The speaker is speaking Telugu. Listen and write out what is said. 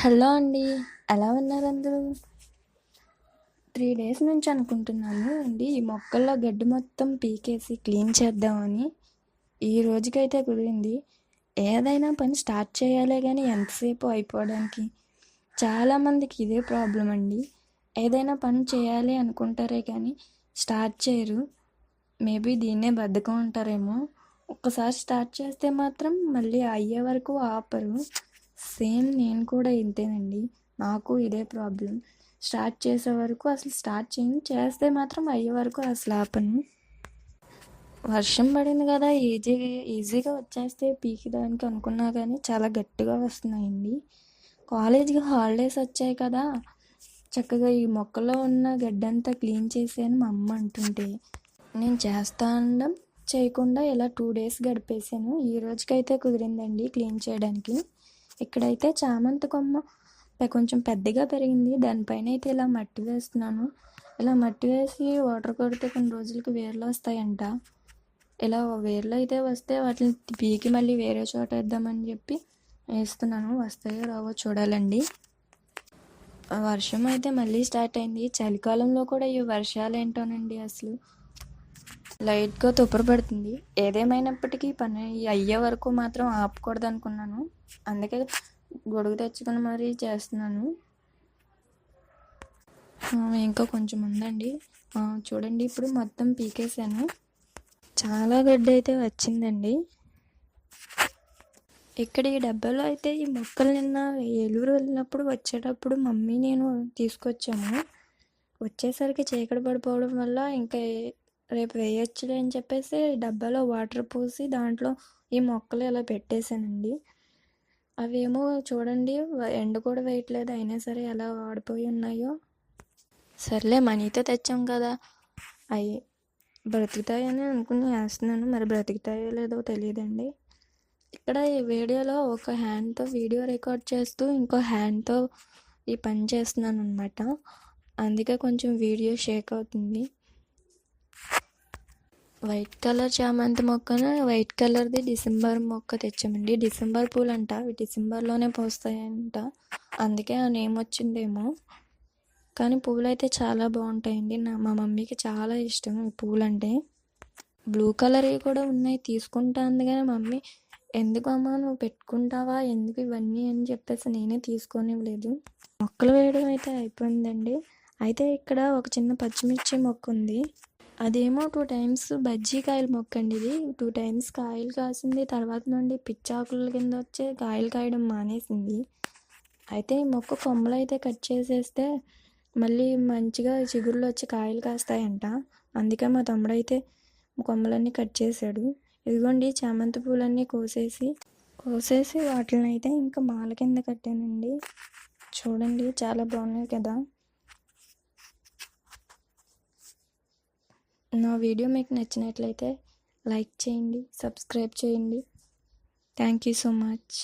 హలో అండి. ఎలా ఉన్నారు అందరూ? త్రీ డేస్ నుంచి అనుకుంటున్నాను అండి. ఈ మొక్కల్లో గడ్డి మొత్తం పీకేసి క్లీన్ చేద్దామని. ఈ రోజుకైతే కుదిరింది. ఏదైనా పని స్టార్ట్ చేయాలే కానీ ఎంతసేపు అయిపోవడానికి. చాలామందికి ఇదే ప్రాబ్లం అండి. ఏదైనా పని చేయాలి అనుకుంటారే కానీ స్టార్ట్ చేయరు. మేబీ దీన్నే బద్ధకం ఉంటారేమో ఒక్కసారి స్టార్ట్ చేస్తే మాత్రం మళ్ళీ అయ్యే వరకు ఆపరు. సేమ్ నేను కూడా ఇంతేనండి. నాకు ఇదే ప్రాబ్లం స్టార్ట్ చేసే వరకు అసలు స్టార్ట్ చేయండి చేస్తే మాత్రం అయ్యే వరకు అసలు ఆపను. వర్షం పడింది కదా ఈజీగా ఈజీగా వచ్చేస్తే పీకిదానికి అనుకున్నా కానీ చాలా గట్టిగా వస్తున్నాయండి. కాలేజీకి హాలిడేస్ వచ్చాయి కదా చక్కగా ఈ మొక్కలో ఉన్న గడ్డంతా క్లీన్ చేసాను మా అమ్మ అంటుంటే నేను చేస్తా అనడం చేయకుండా ఇలా టూ డేస్ గడిపేశాను. ఈ రోజుకైతే కుదిరిందండి క్లీన్ చేయడానికి. ఇక్కడైతే చామంతి కొమ్మ కొంచెం పెద్దగా పెరిగింది. దానిపైన అయితే ఇలా మట్టి వేస్తున్నాను. ఇలా మట్టి వేసి వాటర్ కొడితే కొన్ని రోజులకి వేర్లు వస్తాయంట. ఇలా వేర్లు అయితే వస్తే వాటిని పీకి మళ్ళీ వేరే చోట వేద్దామని చెప్పి వేస్తున్నాను. వస్తాయో రావో చూడాలండి. వర్షం అయితే మళ్ళీ స్టార్ట్ అయింది. చలికాలంలో కూడా ఈ వర్షాలు ఏంటోనండి అసలు? లైట్గా తుప్పర పడుతుంది. ఏదేమైనప్పటికీ పని అయ్యే వరకు మాత్రం ఆపకూడదు అనుకున్నాను అందుకే గొడుగు తెచ్చుకుని మరీ చేస్తున్నాను. ఇంకా కొంచెం ఉందండి. చూడండి ఇప్పుడు మొత్తం పీకేసాను చాలా గడ్డి అయితే వచ్చిందండి. ఇక్కడ ఈ డబ్బాలో అయితే ఈ మొక్కలు నిన్న ఏలూరు వెళ్ళినప్పుడు వచ్చేటప్పుడు మమ్మీ నేను తీసుకొచ్చాము. వచ్చేసరికి చీకటి పడిపోవడం వల్ల ఇంకా రేపు వేయొచ్చులే అని చెప్పేసి డబ్బాలో వాటర్ పోసి దాంట్లో ఈ మొక్కలు ఇలా పెట్టేశానండి. అవేమో చూడండి ఎండ కూడా వేయట్లేదు అయినా సరే ఎలా వాడిపోయి ఉన్నాయో. సర్లే మనీతో తెచ్చాం కదా. అవి బ్రతుకుతాయని అనుకుని వేస్తున్నాను. మరి బ్రతుకుతాయో లేదో తెలియదండి. ఇక్కడ ఈ వీడియోలో ఒక హ్యాండ్తో వీడియో రికార్డ్ చేస్తూ ఇంకో హ్యాండ్తో ఈ పని చేస్తున్నాను అనమాట అందుకే కొంచెం వీడియో షేక్ అవుతుంది. వైట్ కలర్ చామంతి మొక్కను వైట్ కలర్ది డిసెంబర్ మొక్క తెచ్చామండి. డిసెంబర్ పూలు అంట అవి డిసెంబర్లోనే పోస్తాయంట. అందుకే ఆ నేమ్ వచ్చిందేమో. కానీ పూలు అయితే చాలా బాగుంటాయండి. నా మా మమ్మీకి చాలా ఇష్టం ఈ పూలు అంటే బ్లూ కలర్ కూడా ఉన్నాయి. తీసుకుంటా అంది కానీ మమ్మీ ఎందుకు అమ్మా నువ్వు పెట్టుకుంటావా? ఎందుకు ఇవన్నీ? అని చెప్పేసి నేనే తీసుకోనివ్వలేదు. మొక్కలు వేయడం అయితే అయిపోయిందండి. అయితే ఇక్కడ ఒక చిన్న పచ్చిమిర్చి మొక్క ఉంది అదేమో టూ టైమ్స్ బజ్జీ కాయల మొక్క అండి ఇది టూ టైమ్స్ కాయలు కాసింది. తర్వాత నుండి పిచ్చాకుల కింద వచ్చే కాయలు కాయడం మానేసింది. అయితే ఈ మొక్క కొమ్మలు అయితే కట్ చేసేస్తే మళ్ళీ మంచిగా చిగురులు వచ్చి కాయలు కాస్తాయంట. అందుకే మా తమ్ముడైతే కొమ్మలన్నీ కట్ చేశాడు. ఇదిగోండి చామంతి పూలన్నీ కోసేసి కోసేసి వాటిని అయితే ఇంకా మాల కింద కట్టానండి. చూడండి చాలా బాగున్నాయి కదా. నా వీడియో మీకు నచ్చినట్లయితే లైక్ చేయండి సబ్స్క్రైబ్ చేయండి. Thank you so much